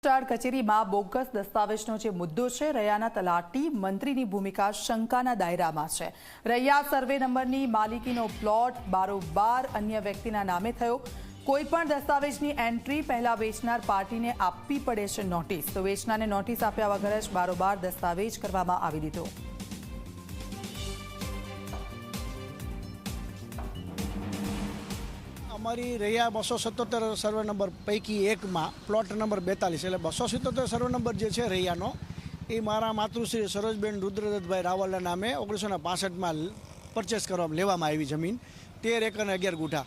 Registrar કચેરીમાં bogus દસ્તાવેજનો જે મુદ્દો છે, રૈયાના તલાટી મંત્રીની ભૂમિકા શંકાના દાયરામાં છે. રૈયા સર્વે નંબરની માલિકીનો પ્લોટ બારોબાર અન્ય વ્યક્તિના નામે થયો. કોઈ પણ દસ્તાવેજની એન્ટ્રી પહેલા વેચનાર પાર્ટીને આપવી પડે છે નોટિસ. તો વેચનારને નોટિસ આપ્યા વગર જ બારોબાર દસ્તાવેજ કરવામાં આવી દીધો. અમારી રહ્યા બસો સત્તોતેર સર્વે નંબર પૈકી એકમાં પ્લોટ નંબર બેતાલીસ, એટલે બસો સિત્તોતેર સર્વે નંબર જે છે રૈયાનો, એ મારા માતૃશ્રી સરોજબેન રુદ્રદત્તભાઈ રાવલના નામે ઓગણીસો ને પાસઠમાં પરચેસ કરવામાં, લેવામાં આવી જમીન, તેર એકર અને અગિયાર ગુઠા.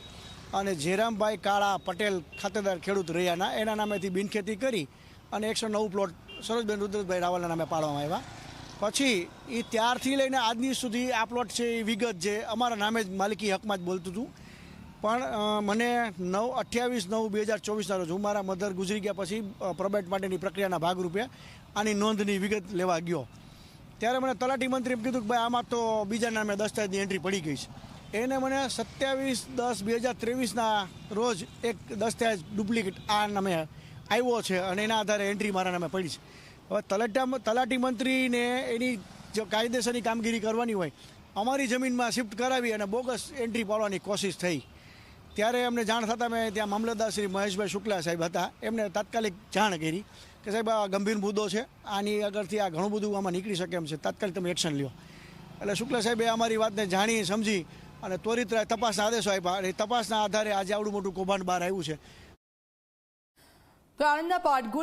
અને જેરામભાઈ કાળા પટેલ ખાતેદાર ખેડૂત રૈયાના, એના નામેથી બિનખેતી કરી અને એકસો નવ પ્લોટ સરોજબેન રુદ્રદભાઈ રાવલના નામે પાડવામાં આવ્યા. પછી એ ત્યારથી લઈને આજની સુધી આ પ્લોટ છે એ વિગત જે અમારા નામે જ માલિકી હકમાં જ બોલતું હતું. પણ મને નવ, અઠ્યાવીસ નવ બે હજાર ચોવીસના રોજ હું મારા મધર ગુજરી ગયા પછી પ્રબેટ માટેની પ્રક્રિયાના ભાગરૂપે આની નોંધની વિગત લેવા ગયો. ત્યારે મને તલાટી મંત્રીએ કીધું કે ભાઈ, આમાં તો બીજા નામે દસ્તાવેજની એન્ટ્રી પડી ગઈ છે. એને મને સત્યાવીસ દસ બે હજાર ત્રેવીસના રોજ એક દસ્તાવેજ ડુપ્લિકેટ આ નામે આવ્યો છે અને એના આધારે એન્ટ્રી મારા નામે પડી છે. હવે તલાટા, તલાટી મંત્રીને એની જો કાયદેસરની કામગીરી કરવાની હોય, અમારી જમીનમાં શિફ્ટ કરાવી અને બોગસ એન્ટ્રી પાડવાની કોશિશ થઈ. ત્યારે એમને જાણ થતાં મેં ત્યાં મામલતદાર શ્રી મહેશભાઈ શુક્લા સાહેબ હતા. એમને તાત્કાલિક જાણ કરી કે સાહેબ, આ ગંભીર મુદ્દો છે. આની આગળથી આ ઘણું બધું આમાં નીકળી શકે એમ છે. તાત્કાલિક તમે એક્શન લ્યો. એટલે શુક્લા સાહેબે અમારી વાતને જાણી, સમજી અને ત્વરિત તપાસના આદેશો આપ્યા. એ તપાસના આધારે આજે આવડું મોટું કૌભાંડ બહાર આવ્યું છે. પાટગુલ